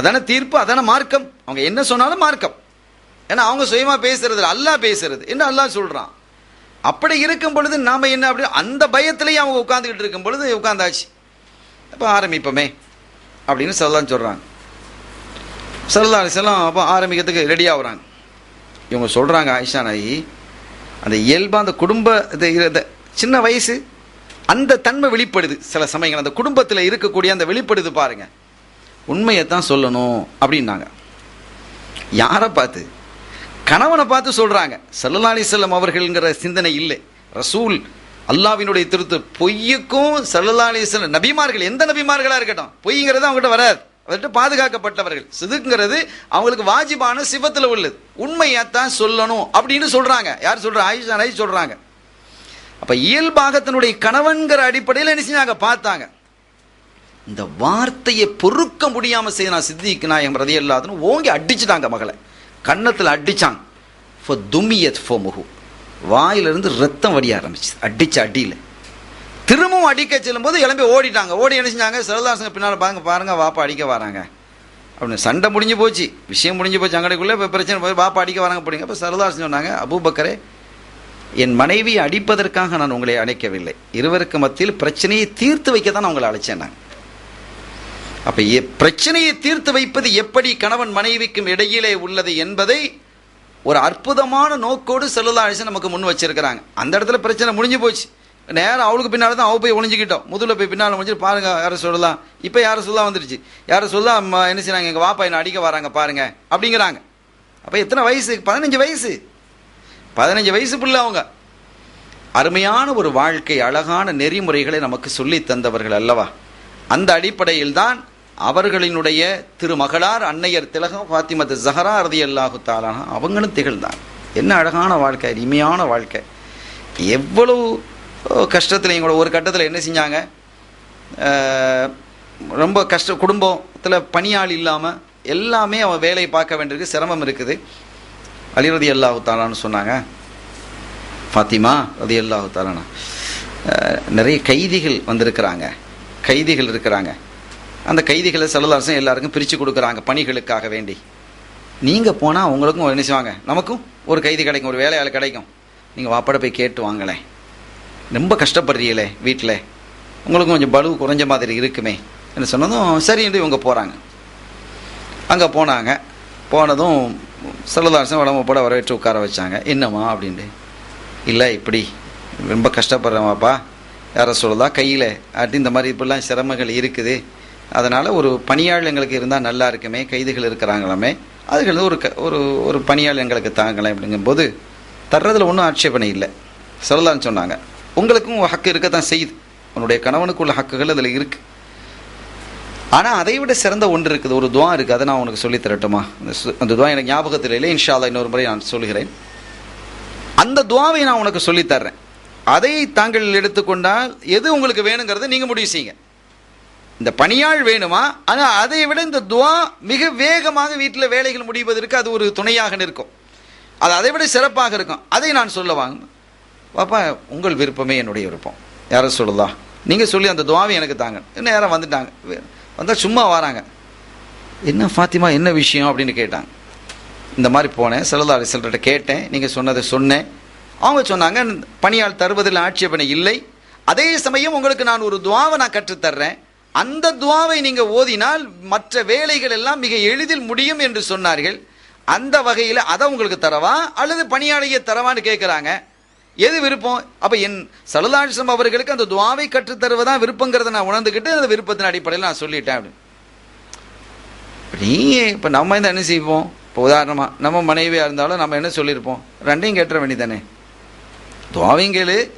அதான தீர்ப்பு அதான மார்க்கம். அவங்க என்ன சொன்னாலும் மார்க்கம். ஏன்னா அவங்க சுயமா பேசுறது அல்லா அல்லாஹ் பேசுறது என்ன அல்லா சொல்றான். அப்படி இருக்கும் பொழுது நாம என்ன அப்படி அந்த பயத்திலேயே அவங்க உட்காந்துக்கிட்டு இருக்கும் பொழுது உட்காந்தாச்சு அப்போ ஆரம்பிப்போமே அப்படின்னு சொல்லலாம் சொல்றாங்க. சல்லா அலிசல்லாம் அப்போ ஆரம்பிக்கிறதுக்கு ரெடி ஆகுறாங்க. இவங்க சொல்றாங்க ஆயிஷா நாயி அந்த இயல்பாக அந்த குடும்ப இது சின்ன வயசு அந்த தன்மை வெளிப்படுது. சில சமயங்கள் அந்த குடும்பத்தில் இருக்கக்கூடிய அந்த வெளிப்படுது பாருங்கள் உண்மையை தான் சொல்லணும் அப்படின்னாங்க. யாரை பார்த்து? கணவனை பார்த்து சொல்கிறாங்க சல்லல்லா அலிசல்லம் அவர்கள்ங்கிற சிந்தனை இல்லை. ரசூல் அல்லாவினுடைய திருத்து. பொய்யுக்கும் சல்லல்லா அலிசல்லம் நபிமார்கள் எந்த நபிமார்களாக இருக்கட்டும் பொய்ங்கிறது அவங்ககிட்ட வராது. அவர்கிட்ட பாதுகாக்கப்பட்டவர்கள். சிதுங்கிறது அவங்களுக்கு வாஜிபான சிவத்தில் உள்ளது. உண்மையைத்தான் சொல்லணும் அப்படின்னு சொல்கிறாங்க யார் சொல்கிற ஆயிஷா சொல்கிறாங்க அப்போ இயல்பாகத்தினுடைய இயல்பாக தன்னுடைய கணவன்கிற அடிப்படையில் என்ன செஞ்சாங்க? பார்த்தாங்க. இந்த வார்த்தையை பொறுக்க முடியாமல் செய்ய நான் சித்திக்கு நாயகம் ரதி இல்லாதன்னு ஓங்கி அடிச்சுட்டாங்க மகளை. கன்னத்தில் அடிச்சாங்க. ஃபோ துமியத் ஃபோ முகு. வாயிலிருந்து ரத்தம் வடிய ஆரம்பிச்சு அடித்த அடியில். திரும்பவும் அடிக்க செல்லும்போது இளம்பி ஓடிட்டாங்க. ஓடி என்ன செஞ்சாங்க பின்னால் பாருங்க பாருங்க வாப்பா அடிக்க வராங்க. அப்படின்னு சண்டை முடிஞ்சு போச்சு. விஷயம் முடிஞ்சு போச்சு. அங்கடைக்குள்ளே இப்போ பிரச்சனை போய் வாப்பா அடிக்க வராங்க போடுங்க இப்போ சரதாசன் சொன்னாங்க அபூபக்கரே என் மனைவி அடிப்பதற்காக நான் உங்களை அழைக்கவில்லை இருவருக்கு மத்தியில் பிரச்சனையை தீர்த்து வைக்க தான் நான் உங்களை அழைச்சேன் நான் அப்ப பிரச்சனையை தீர்த்து வைப்பது எப்படி கணவன் மனைவிக்கும் இடையிலே உள்ளது என்பதை ஒரு அற்புதமான நோக்கோடு செல்லுலா அழிச்சு நமக்கு முன் வச்சிருக்கிறாங்க. அந்த இடத்துல பிரச்சனை முடிஞ்சு போச்சு. நேரம் அவளுக்கு பின்னால் தான் அவ போய் ஒழிஞ்சிக்கிட்டோம் முதல்ல போய் பின்னால் முடிஞ்சு பாருங்க யாரை சொல்லலாம். இப்போ யாரை சொல்லலாம் வந்துருச்சு. யாரை சொல்லலாம் என்ன செய்யறாங்க எங்கள் வாப்பா என்ன அடிக்க வராங்க பாருங்க அப்படிங்கிறாங்க. அப்போ எத்தனை வயசு? பதினஞ்சு வயசு. பதினஞ்சு வயசு பிள்ளை அவங்க. அருமையான ஒரு வாழ்க்கை அழகான நெறிமுறைகளை நமக்கு சொல்லி தந்தவர்கள் அல்லவா? அந்த அடிப்படையில் தான் அவர்களினுடைய திருமகளார் அன்னையர் திலகம் ஃபாத்திமத்து ஜஹரா ரதி அல்லாஹு தாலானா அவங்களும் திகழ்ந்தாங்க. என்ன அழகான வாழ்க்கை இனிமையான வாழ்க்கை. எவ்வளவு கஷ்டத்தில் கூட ஒரு கட்டத்தில் என்ன செஞ்சாங்க? ரொம்ப கஷ்ட குடும்பத்தில் பணியாள் இல்லாமல் எல்லாமே அவன் வேலையை பார்க்க வேண்டியிருக்கு சிரமம் இருக்குது. அலிரதி அல்லாஹு தாலான்னு சொன்னாங்க ஃபாத்திமா ரதி அல்லாஹு தாலானா நிறைய கைதிகள் வந்திருக்கிறாங்க கைதிகள் இருக்கிறாங்க. அந்த கைதிகளை செல்லலாசம் எல்லாருக்கும் பிரித்து கொடுக்குறாங்க பணிகளுக்காக வேண்டி. நீங்கள் போனால் உங்களுக்கும் என்ன செய்வாங்க? நமக்கும் ஒரு கைதி கிடைக்கும் ஒரு வேலையாள் கிடைக்கும். நீங்கள் வாப்பட போய் கேட்டு வாங்களேன் ரொம்ப கஷ்டப்படுறீங்களே வீட்டில் உங்களுக்கும் கொஞ்சம் பலு குறைஞ்ச மாதிரி இருக்குமே என்ன சொன்னதும் சரின்ட்டு இவங்க போகிறாங்க அங்கே போனாங்க. போனதும் செல்லதாசன் உடம்பு போட வரவேற்று உட்கார வச்சாங்க. என்னம்மா அப்படின்ட்டு. இல்லை இப்படி. ரொம்ப கஷ்டப்படுறேன்ப்பா யாரை சொல்லலாம் கையில். அப்படி இந்த மாதிரி இப்படிலாம் சிரமங்கள் இருக்குது. அதனால் ஒரு பணியாள் எங்களுக்கு இருந்தால் நல்லா இருக்குமே கைதிகள் இருக்கிறாங்களாமே அதுக்கு ஒரு க ஒரு ஒரு பணியாள் எங்களுக்கு தாங்கலாம் அப்படிங்கும்போது தர்றதில் ஒன்றும் ஆட்சேபனை இல்லை. சொல்லலான்னு சொன்னாங்க. உங்களுக்கும் ஹக்கு ஹக்கு இருக்கத்தான் செய்யுது. உன்னுடைய கணவனுக்குள்ள ஹக்குகள் அதில் இருக்குது ஆனால் அதை விட சிறந்த ஒன்று இருக்குது ஒரு துவா இருக்குது அதை நான் உனக்கு சொல்லித்தரட்டுமா அந்த துவா எனக்கு ஞாபகத்தில் இல்லை. இன்ஷா இன்னொரு முறை நான் சொல்கிறேன் அந்த துவாவை நான் உனக்கு சொல்லித் தர்றேன். அதை தாங்கள் எடுத்துக்கொண்டால் எது உங்களுக்கு வேணுங்கிறத நீங்கள் முடிவு செய்யுங்க. இந்த பணியாள் வேணுமா? ஆனால் அதை விட இந்த துவா மிக வேகமாக வீட்டில் வேலைகள் முடிவதற்கு அது ஒரு துணையாக இருக்கும் அது அதை விட சிறப்பாக இருக்கும். அதை நான் சொல்ல வாங்க. பாப்பா உங்கள் விருப்பமே என்னுடைய விருப்பம். யாரும் சொல்லுதா? நீங்கள் சொல்லி அந்த துவாவை எனக்கு தாங்க. நேரம் வந்துட்டாங்க. வந்தால் சும்மா வராங்க. என்ன ஃபாத்திமா என்ன விஷயம் அப்படின்னு கேட்டாங்க. இந்த மாதிரி போனேன். செல்லல்லா செல்கிட்ட கேட்டேன். நீங்கள் சொன்னதை சொன்னேன். அவங்க சொன்னாங்க பணியாள் தருவதில் ஆட்சேபனை இல்லை. அதே சமயம் உங்களுக்கு நான் ஒரு துவாவை நான் கற்றுத்தர்றேன். அந்த துவாவை நீங்கள் ஓதினால் மற்ற வேலைகள் எல்லாம் மிக எளிதில் முடியும் என்று சொன்னார்கள். அந்த வகையில் அதை உங்களுக்கு தரவா? அல்லது பணியாளையை தரவான்னு கேட்குறாங்க எது விருப்பம்? அப்போ என் சலதாஷம் அவர்களுக்கு அந்த துவாவை கற்றுத்தருவதான் விருப்பங்கிறத நான் உணர்ந்துக்கிட்டு அந்த விருப்பத்தின் அடிப்படையில் நான் சொல்லிட்டேன் அப்படின்னு. நீ இப்போ நம்ம இந்த என்ன செய்வோம்? இப்போ உதாரணமாக நம்ம மனைவியாக இருந்தாலும் நம்ம என்ன சொல்லியிருப்போம்? ரெண்டையும் கேட்டுற வேண்டியதானே துவாவையும் கேளு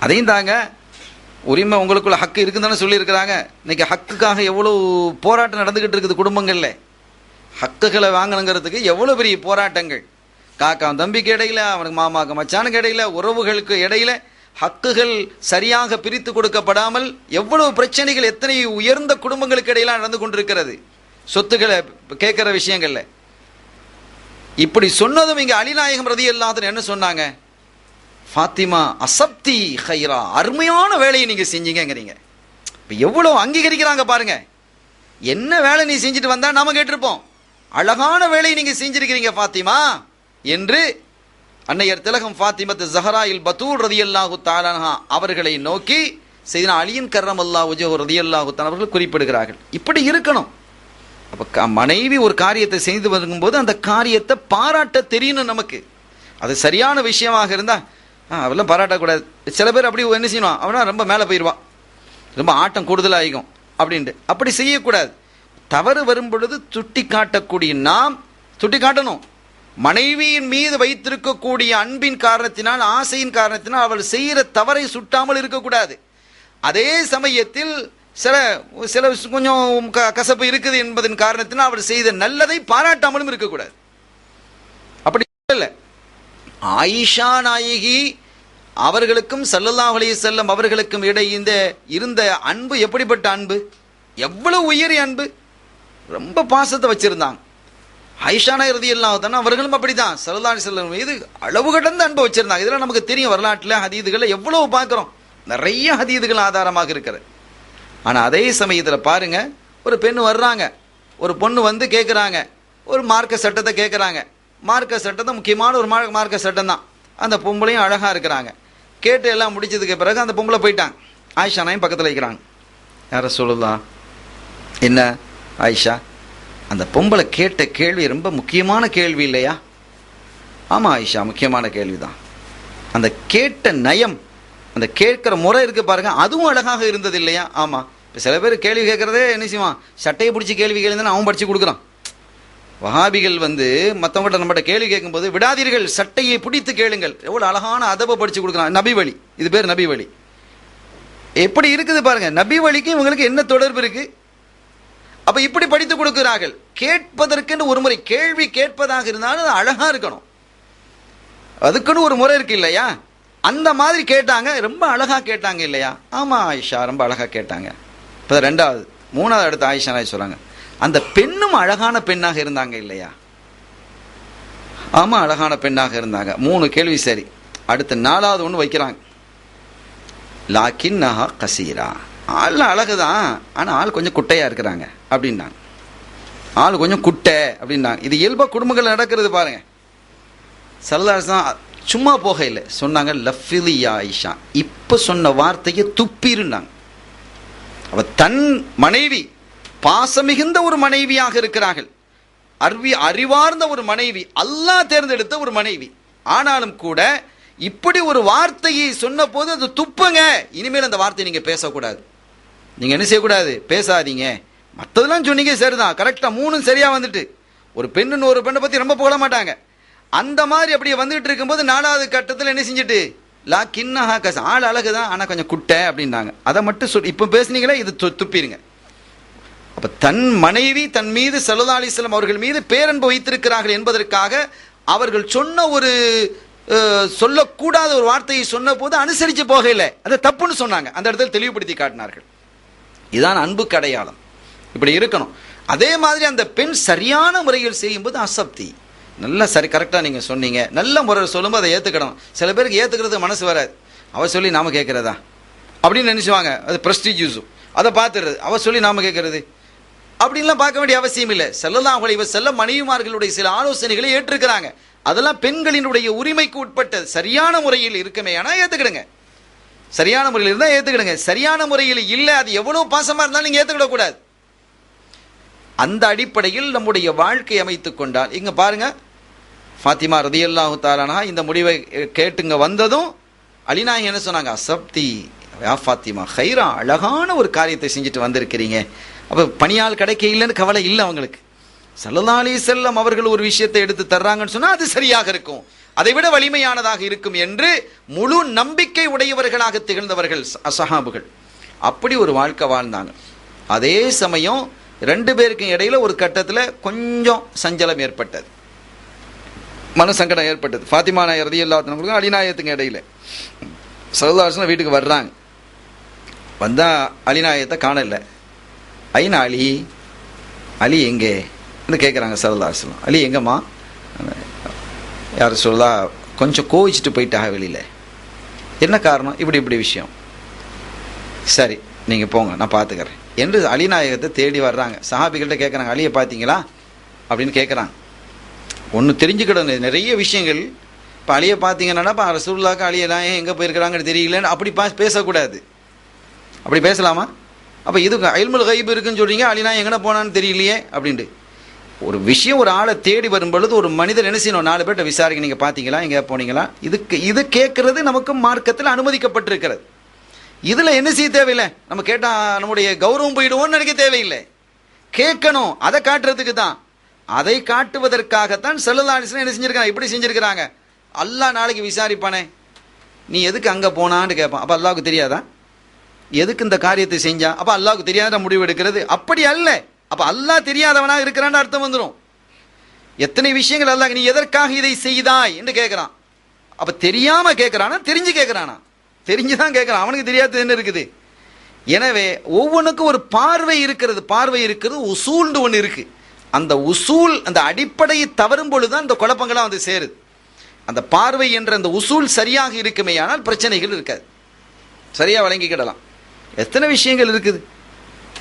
அதையும் தாங்க. உரிமை உங்களுக்குள்ள ஹக்கு இருக்குன்னு தானே சொல்லியிருக்கிறாங்க. இன்னைக்கு ஹக்குக்காக எவ்வளோ போராட்டம் நடந்துக்கிட்டு இருக்குது குடும்பங்களில்? ஹக்குகளை வாங்கணுங்கிறதுக்கு எவ்வளோ பெரிய போராட்டங்கள்? காக்காவும் தம்பிக்கு இடையில அவனுக்கு மாமாக்கு மச்சானுக்கு இடையில உறவுகளுக்கு இடையில ஹக்குகள் சரியாக பிரித்து கொடுக்கப்படாமல் எவ்வளவு பிரச்சனைகள் எத்தனை உயர்ந்த குடும்பங்களுக்கு இடையில நடந்து கொண்டிருக்கிறது? சொத்துக்களை கேட்குற விஷயங்கள்ல. இப்படி சொன்னதும் இங்கே அலிநாயகம் ரதி இல்லாதன்னு என்ன சொன்னாங்க? ஃபாத்திமா அசப்தி ஹைரா அருமையான வேலையை நீங்கள் செஞ்சீங்கங்கிறீங்க. இப்போ எவ்வளோ அங்கீகரிக்கிறாங்க பாருங்க. என்ன வேலை நீ செஞ்சுட்டு வந்தால் நாம் கேட்டிருப்போம். அழகான வேலையை நீங்கள் செஞ்சிருக்கிறீங்க ஃபாத்திமா. என்று அன்னையர் திலகம் ஃபாத்திமத்து ஜஹராயில் பத்தூர் ரதியல்லாஹு தாலானா அவர்களை நோக்கி செய்தினா அலியின் கர்ரம் அல்லா உஜோ ரதியல்லாஹு அல்லாஹு அவர்கள் குறிப்பிடுகிறார்கள். இப்படி இருக்கணும். அப்போ க- மனைவி ஒரு காரியத்தை செய்து வரும்போது அந்த காரியத்தை பாராட்ட தெரியணும் நமக்கு. அது சரியான விஷயமாக இருந்தால் ஆ, அவெல்லாம் பாராட்டக்கூடாது. சில பேர் அப்படி என்ன செய்யணும்? அவனா ரொம்ப மேலே போயிடுவான். ரொம்ப ஆட்டம் கூடுதலாகும் அப்படின்ட்டு. அப்படி செய்யக்கூடாது. தவறு வரும் பொழுது சுட்டி காட்டக்கூடிய நாம் சுட்டி காட்டணும் மனைவியின் மீது வைத்திருக்கக்கூடிய அன்பின் காரணத்தினால் ஆசையின் காரணத்தினால் அவள் செய்கிற தவறை சுட்டாமல் இருக்கக்கூடாது. அதே சமயத்தில் சில சில கொஞ்சம் க- கசப்பு இருக்குது என்பதன் காரணத்தினால் அவள் செய்த நல்லதை பாராட்டாமலும் இருக்கக்கூடாது. அப்படி இல்லை. ஆயிஷா நாயகி அவர்களுக்கும் ஸல்லல்லாஹு அலைஹி செல்லம் அவர்களுக்கும் இடையே இந்த இருந்த அன்பு எப்படிப்பட்ட அன்பு? எவ்வளவு உயரிய அன்பு? ரொம்ப பாசத்தை வச்சிருந்தாங்க. ஆயிஷா இறுதி எல்லாம் தானே அவர்களும் அப்படிதான் ஸல்லல்லாஹு செல்லம் மீது அளவு கடந்த அன்பை வச்சிருந்தாங்க. இதெல்லாம் நமக்கு தெரியும் வரலாற்றில் ஹதீதுகளை எவ்வளவு பார்க்குறோம். நிறைய ஹதீதுகள் ஆதாரமாக இருக்கிறது. ஆனால் அதே சமயத்தில் பாருங்க ஒரு பெண் வர்றாங்க. ஒரு பொண்ணு வந்து கேட்குறாங்க ஒரு மார்க்க சட்டத்தை கேட்குறாங்க மார்க்க தான் முக்கியமான ஒரு மார்க்க மார்க்க சட்டம் தான். அந்த பொம்பளையும் அழகாக இருக்கிறாங்க. கேட்டு எல்லாம் முடிச்சதுக்கு பிறகு அந்த பொம்பளை போயிட்டாங்க. ஆயிஷானையும் பக்கத்தில் வைக்கிறாங்க. யார சொல்லலாம் என்ன? ஆயிஷா அந்த பொம்பளை கேட்ட கேள்வி ரொம்ப முக்கியமான கேள்வி இல்லையா? ஆமாம் ஆயிஷா முக்கியமான கேள்வி தான் அந்த கேட்ட நயம் அந்த கேட்குற முறை இருக்குது பாருங்கள் அதுவும் அழகாக இருந்தது இல்லையா? ஆமாம் இப்போ சில பேர் கேள்வி கேட்கறதே என்ன செய்வான்? சட்டையை பிடிச்சி கேள்வி கேளுன்னு அவன் படித்து கொடுக்குறான். வஹாபிகள் வந்து மற்றவங்கள்ட்ட நம்மகிட்ட கேள்வி கேட்கும்போது விடாதீர்கள் சட்டையை பிடித்து கேளுங்கள். எவ்வளோ அழகான அதபை படித்து கொடுக்குறான். நபி வழி. இது பேர் நபி வழி. எப்படி இருக்குது பாருங்க. நபி வழிக்கு இவங்களுக்கு என்ன தொடர்பு இருக்கு? அப்போ இப்படி படித்து கொடுக்கிறார்கள். கேட்பதற்குன்னு ஒரு முறை கேள்வி கேட்பதாக இருந்தாலும் அது அழகாக இருக்கணும். அதுக்குன்னு ஒரு முறை இருக்கு இல்லையா? அந்த மாதிரி கேட்டாங்க. ரொம்ப அழகாக கேட்டாங்க இல்லையா? ஆமாம் ஆயிஷா ரொம்ப அழகாக கேட்டாங்க. இப்போ ரெண்டாவது மூணாவது அடுத்து ஆயிஷா நாய் சொல்கிறாங்க அந்த பெண்ணும் அழகான பெண்ணாக இருந்தாங்க இல்லையா? ஆமாம் அழகான பெண்ணாக இருந்தாங்க. மூணு கேள்வி சரி. அடுத்த நாலாவது ஒன்று வைக்கிறாங்க. லாக்கின் நகா கசீரா. ஆள் அழகுதான். ஆனால் ஆள் கொஞ்சம் குட்டையாக இருக்கிறாங்க அப்படின்னாங்க. ஆள் கொஞ்சம் குட்டை அப்படின்னாங்க. இது இயல்பாக குடும்பங்கள் நடக்கிறது பாருங்க. சரதாசன் சும்மா போக இல்லை சொன்னாங்க லஃபிலி ஆயிஷா இப்போ சொன்ன வார்த்தையை துப்பிருந்தாங்க. அவள் தன் மனைவி பாசமிகுந்த ஒரு மனைவியாக இருக்கிறார்கள். அறிவி அறிவார்ந்த ஒரு மனைவி அல்லாஹ் தேர்ந்தெடுத்த ஒரு மனைவி. ஆனாலும் கூட இப்படி ஒரு வார்த்தையை சொன்ன போது அது துப்புங்க. இனிமேல் அந்த வார்த்தையை நீங்கள் பேசக்கூடாது. நீங்கள் என்ன செய்யக்கூடாது? பேசாதீங்க. மற்றதெல்லாம் சொன்னீங்க சரிதான். கரெக்டாக மூணும் சரியாக வந்துட்டு. ஒரு பெண்ணுன்னு ஒரு பெண்ணை பற்றி ரொம்ப புகழ மாட்டாங்க. அந்த மாதிரி அப்படியே வந்துகிட்டு இருக்கும்போது நாலாவது கட்டத்தில் என்ன செஞ்சுட்டு? லா கிண்ணஹா கச ஆள் அழகுதான் ஆனால் கொஞ்சம் குட்டை அப்படின்னாங்க. அதை மட்டும் சொல் இப்போ பேசுனீங்களே இது து- அப்ப தன் மனைவி தன் மீது சல்லா அலிஸ்லாம் அவர்கள் மீது பேரன்பு வைத்திருக்கிறார்கள் என்பதற்காக அவர்கள் சொன்ன ஒரு சொல்லக்கூடாத ஒரு வார்த்தையை சொன்ன போது அனுசரிச்சு போகல. அதை தப்புன்னு சொன்னாங்க. அந்த இடத்துல தெளிவுபடுத்தி காட்டினார்கள். இதான் அன்பு கடையாளம். இப்படி இருக்கணும். அதே மாதிரி அந்த பெண் சரியான முறையில் செய்யும்போது அசப்தி. நல்லா சரி கரெக்டாக நீங்கள் சொன்னீங்க. நல்ல முறையில் சொல்லும்போது அதை ஏற்றுக்கணும் சில பேருக்கு ஏற்றுக்கிறது மனசு வராது. அவ சொல்லி நாம கேட்குறதா அப்படின்னு நினச்சிவாங்க. அது ப்ரெஸ்டிஜியூஸும் அதை பார்த்துடுறது. அவ சொல்லி நாம கேட்கறது அப்படின்லாம் பார்க்க வேண்டிய அவசியம் இல்லை. செல்லலாம் இவ செல்ல மனைவிமார்களுடைய சில ஆலோசனைகளை ஏற்றிருக்கிறாங்க. அதெல்லாம் பெண்களினுடைய உரிமைக்கு உட்பட்டது சரியான முறையில் இருக்குமே ஆனால் ஏற்றுக்கிடுங்க சரியான முறையில் இருந்தால் ஏற்றுக்கிடுங்க சரியான முறையில் இல்லை அது எவ்வளோ பாசமாக இருந்தாலும் நீங்கள் ஏற்றுக்கிடக்கூடாது அந்த அடிப்படையில் நம்முடைய வாழ்க்கை அமைத்துக் கொண்டால் இங்கே பாருங்க ஃபாத்திமா ரதியல்லாஹு தாலானா இந்த முடிவை கேட்டுங்க வந்ததும் அலிநாயகி என்ன சொன்னாங்க? அசப்தி ஃபாத்திமா ஹைரா அழகான ஒரு காரியத்தை செஞ்சுட்டு வந்திருக்கிறீங்க. அப்போ பணியாள் கிடைக்க இல்லைன்னு கவலை இல்லை அவங்களுக்கு. சல்லல்லா அலி செல்லம் அவர்கள் ஒரு விஷயத்தை எடுத்து தர்றாங்கன்னு சொன்னால் அது சரியாக இருக்கும். அதை விட வலிமையானதாக இருக்கும் என்று முழு நம்பிக்கை உடையவர்களாக திகழ்ந்தவர்கள் அசஹாபுகள் அப்படி ஒரு வாழ்க்கை வாழ்ந்தாங்க. அதே சமயம் ரெண்டு பேருக்கும் இடையில ஒரு கட்டத்தில் கொஞ்சம் சஞ்சலம் ஏற்பட்டது. மனசங்கடம் ஏற்பட்டது. ஃபாத்திமா நாயர் ரதி எல்லாத்தினங்களுக்கும் அலிநாயத்துக்கு இடையில. சரதாசன வீட்டுக்கு வர்றாங்க. வந்தால் அலிநாயத்தை காணலை. ஐநா அலி? அலி எங்கே? கேட்குறாங்க சரதாசனம் அலி எங்கம்மா? யார் சொல்லா கொஞ்சம் கோவிச்சிட்டு போயிட்டாக வெளியில். என்ன காரணம்? இப்படி இப்படி விஷயம். சரி நீங்கள் போங்க நான் பார்த்துக்கிறேன் என்று அலிநாயகத்தை தேடி வர்றாங்க. சஹாபிகள்கிட்ட கேட்குறாங்க அலியை பார்த்தீங்களா அப்படின்னு கேட்குறாங்க ஒன்று தெரிஞ்சுக்கிடணும். நிறைய விஷயங்கள். இப்போ அழியை பார்த்தீங்கன்னா இப்போ ரசூல்லாக்கு அலியை நாயகம் எங்கே போயிருக்கிறாங்கன்னு தெரியலன்னு அப்படி பா பேசக்கூடாது. அப்படி பேசலாமா? அப்போ இது அயல்முல் கைப் இருக்குன்னு சொல்கிறீங்க அலினா எங்கே போனான்னு தெரியலையே அப்படின்ட்டு. ஒரு விஷயம் ஒரு ஆளை தேடி வரும் பொழுது ஒரு மனிதர் என்ன செய்யணும்? நாலு பேர்ட்ட விசாரிக்க நீங்கள் பார்த்தீங்களா எங்கே போனீங்களா? இதுக்கு இது கேட்கறது நமக்கு மார்க்கத்தில் அனுமதிக்கப்பட்டிருக்கிறது. இதில் என்ன செய்ய தேவையில்லை? நம்ம கேட்டால் நம்முடைய கௌரவம் போயிடுவோம்னு நினைக்க தேவையில்லை. கேட்கணும் அதை காட்டுறதுக்கு தான். அதை காட்டுவதற்காகத்தான் செல்லதாரிசன் என்ன செஞ்சுருக்கான் இப்படி செஞ்சிருக்கிறாங்க. அல்லா நாளைக்கு விசாரிப்பானே. நீ எதுக்கு அங்கே போனான்னு கேட்பான் அப்போ அல்லாவுக்கு தெரியாதா? எதுக்கு இந்த காரியத்தை செஞ்சா? அப்ப அல்லாவுக்கு தெரியாத முடிவு எடுக்கிறது? அப்படி அல்ல. அப்ப அல்லாஹ் தெரியாதவனாக இருக்கிறான்னு அர்த்தம் வந்துடும் எத்தனை விஷயங்கள் அல்லாஹ் நீ எதற்காக இதை செய்தாய் என்று கேட்கிறான் அப்ப தெரியாம கேட்கிறானா தெரிஞ்சு கேட்கிறானா தெரிஞ்சுதான் கேட்கிறான் அவனுக்கு தெரியாதது என்ன இருக்குது? எனவே ஒவ்வொன்றுக்கும் ஒரு பார்வை இருக்கிறது. பார்வை இருக்கிறது உசூல்னு ஒன்று இருக்கு. அந்த உசூல் அந்த அடிப்படையை தவறும் பொழுதுதான் இந்த குழப்பங்களாம் வந்து சேருது. அந்த பார்வை என்ற அந்த உசூல் சரியாக இருக்குமேயானால் பிரச்சனைகள் இருக்காது. சரியாக வழங்கிக்கிடலாம் எத்தனை விஷயங்கள் இருக்குது?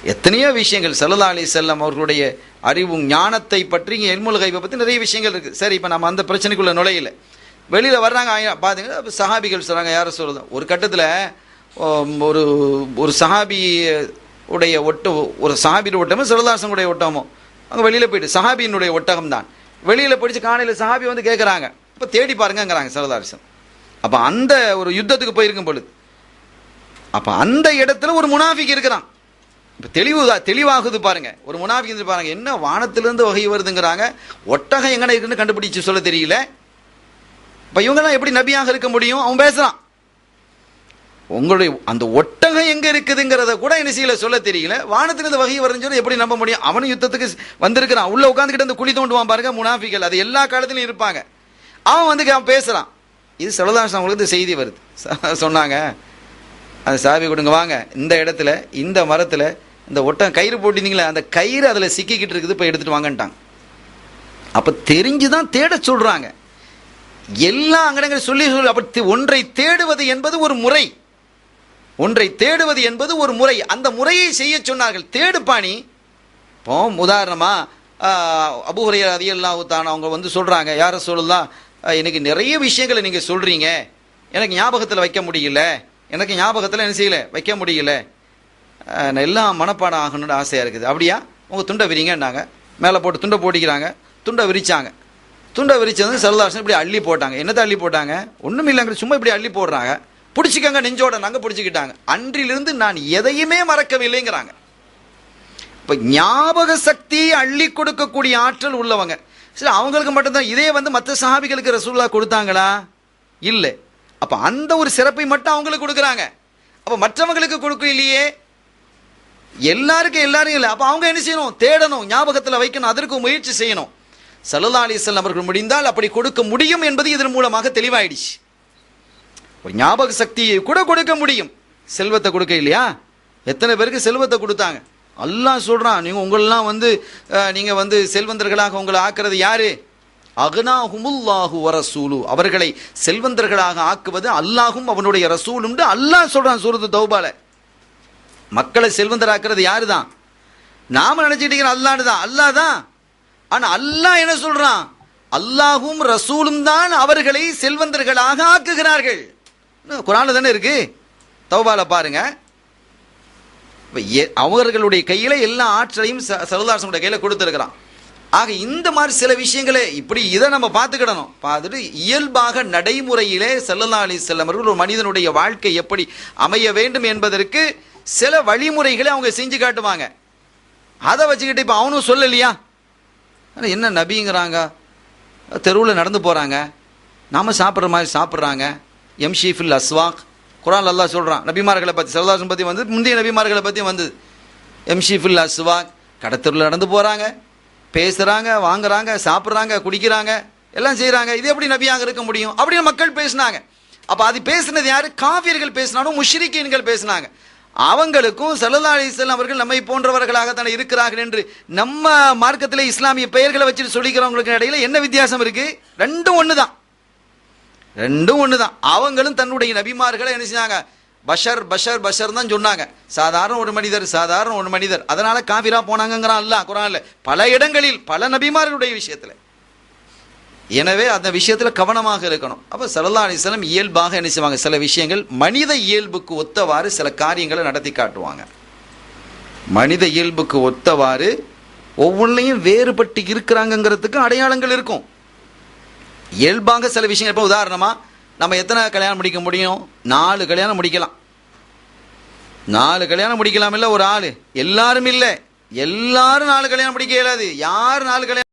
எத்தனையோ விஷயங்கள். சல்லா அலி செல்லம் அவர்களுடைய அறிவும் ஞானத்தை பற்றி இங்கே எல்முல் பற்றி நிறைய விஷயங்கள் இருக்குது சரி இப்போ நம்ம அந்த பிரச்சனைக்குள்ள நுழையில. வெளியில் வர்றாங்க ஆயா- பார்த்தீங்கன்னா சஹாபிகள் சொல்கிறாங்க யாரை சொல்கிறது ஒரு கட்டத்தில் ஒரு ஒரு சஹாபி உடைய ஒட்ட ஒரு சஹாபியோட ஒட்டமோ சிவதாசனுடைய ஒட்டமோ அங்கே வெளியில் போயிட்டு சஹாபியினுடைய ஒட்டகம் தான். வெளியில் படித்து காணையில் சஹாபி வந்து கேட்குறாங்க இப்போ தேடி பாருங்கங்கிறாங்க சிவதாசன் அப்போ அந்த ஒரு யுத்தத்துக்கு போயிருக்கும் பொழுது அப்ப அந்த இடத்துல ஒரு முனாஃபிக் இருக்கிறான். இப்ப தெளிவு தெளிவாகுது பாருங்க. ஒரு முனாஃபிக் இருந்து பாருங்க என்ன வானத்திலிருந்து வகை வருதுங்கிறாங்க. ஒட்டகம் எங்கன இருக்குன்னு கண்டுபிடிச்சு சொல்ல தெரியல. இப்ப இவங்கெல்லாம் எப்படி நபியாக இருக்க முடியும்? அவன் பேசுறான். உங்களுடைய அந்த ஒட்டகம் எங்க இருக்குதுங்கிறத கூட என்ன செய்யல சொல்ல தெரியல. வானத்திலிருந்து வகை வருதுன்னு சொல்லி எப்படி நம்ப முடியும்? அவனும் யுத்தத்துக்கு வந்திருக்கிறான். உள்ள உட்காந்துக்கிட்டு அந்த குழி தோண்டுவான் பாருங்க முனாஃபிகள் அது எல்லா காலத்திலும் இருப்பாங்க. அவன் வந்து அவன் பேசுறான். இது செலதாசம் அவங்களுக்கு இந்த செய்தி வருது. சொன்னாங்க. அந்த சாவி கொடுங்க வாங்க. இந்த இடத்துல இந்த மரத்தில் இந்த ஒட்டம் கயிறு போட்டிருந்தீங்களே அந்த கயிறு அதில் சிக்கிக்கிட்டு இருக்குது போய் எடுத்துகிட்டு வாங்கன்ட்டாங்க. அப்போ தெரிஞ்சு தான் தேட சொல்கிறாங்க எல்லா அங்கடங்களும் சொல்லி சொல்லி அப்படி ஒன்றை தேடுவது என்பது ஒரு முறை. ஒன்றை தேடுவது என்பது ஒரு முறை. அந்த முறையை செய்ய சொன்னார்கள். தேடுப்பாணி இப்போ உதாரணமாக அபுஹுரையர் அதியல்லாஹு தான் அவங்க வந்து சொல்கிறாங்க யாரை சொல்லலாம் எனக்கு நிறைய விஷயங்களை நீங்கள் சொல்கிறீங்க எனக்கு ஞாபகத்தில் வைக்க முடியல. எனக்கு ஞாபகத்தில் என்ன செய்யல? வைக்க முடியல. நான் எல்லாம் மனப்பாடம் ஆகணும்னு ஆசையாக இருக்குது. அப்படியா? உங்கள் துண்டை விரிங்கன்னாங்க. மேலே போட்டு துண்டை போட்டிக்கிறாங்க. துண்டை விரிச்சாங்க. துண்டை விரிச்சது செல்லதாசன் இப்படி அள்ளி போட்டாங்க. என்னத்தை அள்ளி போட்டாங்க? ஒன்றும் இல்லைங்கிற சும்மா இப்படி அள்ளி போடுறாங்க. பிடிச்சிக்கங்க நெஞ்சோட நாங்க பிடிச்சிக்கிட்டாங்க. அன்றிலிருந்து நான் எதையுமே மறக்கவில்லைங்கிறாங்க. இப்போ ஞாபக சக்தியை அள்ளி கொடுக்கக்கூடிய ஆற்றல் உள்ளவங்க. சரி அவங்களுக்கு மட்டும்தான். இதே வந்து மற்ற சஹாபிகளுக்கு ரசூல்லா கொடுத்தாங்களா? இல்லை. அப்ப அந்த ஒரு சிறப்பை மட்டும் அவங்களுக்கு கொடுக்குறாங்க. அப்ப மற்றவங்களுக்கு கொடுக்கலையே. எல்லாருக்கும் எல்லாரும் இல்லை. அப்போ அவங்க என்ன செய்யணும்? தேடணும் ஞாபகத்தில் வைக்கணும் அதற்கு முயற்சி செய்யணும். சல்லா அலிஸ்லாம் அவர்கள் முடிந்தால் அப்படி கொடுக்க முடியும் என்பது இதன் மூலமாக தெளிவாயிடுச்சு. ஒரு ஞாபக சக்தியை கூட கொடுக்க முடியும். செல்வத்தை கொடுக்க இல்லையா? எத்தனை பேருக்கு செல்வத்தை கொடுத்தாங்க? எல்லாம் சொல்கிறான் நீங்கள் உங்களெல்லாம் வந்து நீங்கள் வந்து செல்வந்தர்களாக உங்களை ஆக்குறது யாரு? அகனாஹுமுல்லாஹு வரசூலு அவர்களை செல்வந்தர்களாக ஆக்குவது அல்லாஹும் அவனுடைய ரசூலும் அல்லாஹ் சொல்றான் சூரத்து தௌபால. மக்களை செல்வந்தராக்குறது யாரு தான் நாம நினைச்சிட்டு அல்லான்னு தான். அல்லாஹ் தான். ஆனா அல்லாஹ் என்ன சொல்றான்? அல்லாஹும் ரசூலும் தான் அவர்களை செல்வந்தர்களாக ஆக்குகிறார்கள். இன்னும் தானே இருக்கு? தௌபால பாருங்க. எ- அவர்களுடைய கையில எல்லா ஆற்றலையும் சரதாசனுடைய கையில கொடுத்துருக்கிறான். ஆக இந்த மாதிரி சில விஷயங்களே இப்படி இதை நம்ம பார்த்துக்கிடணும். பார்த்துட்டு இயல்பாக நடைமுறையிலே செல்லல்லா அலி செல்லமர்கள் ஒரு மனிதனுடைய வாழ்க்கை எப்படி அமைய வேண்டும் என்பதற்கு சில வழிமுறைகளை அவங்க செஞ்சு காட்டுவாங்க. அதை வச்சுக்கிட்டு இப்போ அவனும் சொல்லலையா? என்ன நபிங்கிறாங்க? தெருவில் நடந்து போகிறாங்க நாம் சாப்பிட்ற மாதிரி சாப்பிட்றாங்க. எம்ஷீஃபில் அஸ்வாக். குரான் அல்லாஹ் சொல்கிறான் நபிமார்களை பற்றி சரதாசன் பற்றி வந்து முந்தைய நபிமார்களை பற்றி வந்தது. எம்ஷீஃபில் அஸ்வாக். கடத்தெருவில் நடந்து போகிறாங்க பேசுகிறாங்க வாங்குறாங்க சாப்பிட்றாங்க குடிக்கிறாங்க எல்லாம் செய்கிறாங்க இது எப்படி நபியாக இருக்க முடியும்? அப்படின்னு மக்கள் பேசினாங்க. அப்போ அது பேசினது யார்? காவியர்கள் பேசினாலும் முஷ்ரிக்கீன்கள் பேசினாங்க. அவங்களுக்கும் சல்லா அலிஸ்லாம் அவர்கள் நம்மை போன்றவர்களாகத்தானே இருக்கிறார்கள் என்று நம்ம மார்க்கத்தில் இஸ்லாமிய பெயர்களை வச்சுட்டு சொல்லிக்கிறவங்களுக்கு இடையில என்ன வித்தியாசம் இருக்கு? ரெண்டும் ஒன்று தான் ரெண்டும் ஒன்று தான் அவங்களும் தன்னுடைய நபிமார்களை என்ன செஞ்சாங்க பஷர் பஷர் பஷர் தான் சொன்னாங்க. சாதாரண ஒரு மனிதர் சாதாரண ஒரு மனிதர். அதனால காபிரா போனாங்கங்கிறான் குரான் குரான்ல. பல இடங்களில் பல நபிமார்களுடைய விஷயத்துல. எனவே அந்த விஷயத்துல கவனமாக இருக்கணும். அப்ப சல்லா அலிஸ்லாம் இயல்பாக என்ன செய்வாங்க? சில விஷயங்கள் மனித இயல்புக்கு ஒத்தவாறு சில காரியங்களை நடத்தி காட்டுவாங்க. மனித இயல்புக்கு ஒத்தவாறு ஒவ்வொன்றையும் வேறுபட்டு இருக்கிறாங்கங்கிறதுக்கு அடையாளங்கள் இருக்கும். இயல்பாக சில விஷயங்கள் இப்போ உதாரணமாக நம்ம எத்தனை கல்யாணம் முடிக்க முடியும்? நாலு கல்யாணம் முடிக்கலாம். நாலு கல்யாணம் முடிக்கலாம் இல்ல ஒரு ஆளு? எல்லாரும் இல்லை. எல்லாரும் நாலு கல்யாணம் முடிக்க இயலாது. யார் நாலு கல்யாணம்